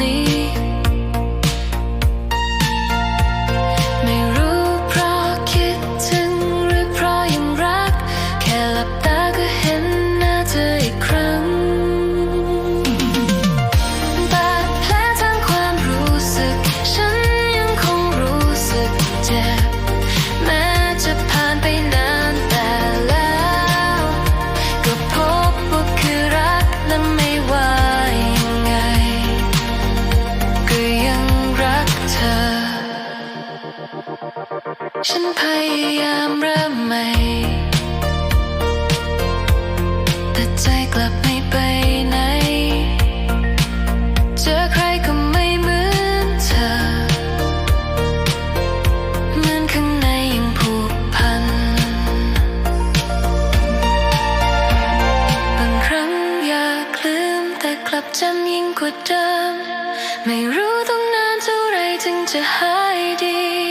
need ฉันพยายามเริ่มใหม่ แต่ใจกลับไม่ไปไหน เจอใครก็ไม่เหมือนเธอ เหมือนข้างในยังผูกพัน บางครั้งอยากลืมแต่กลับจำยิ่งกว่าเดิม ไม่รู้ต้องนานเท่าไรถึงจะหายดี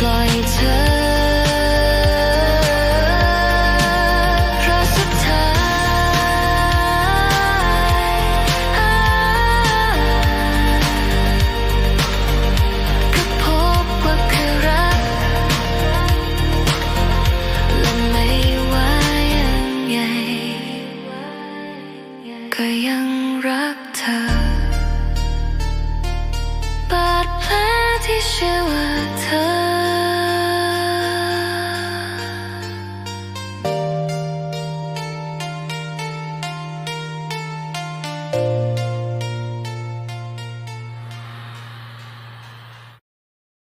ปล่อยเธอ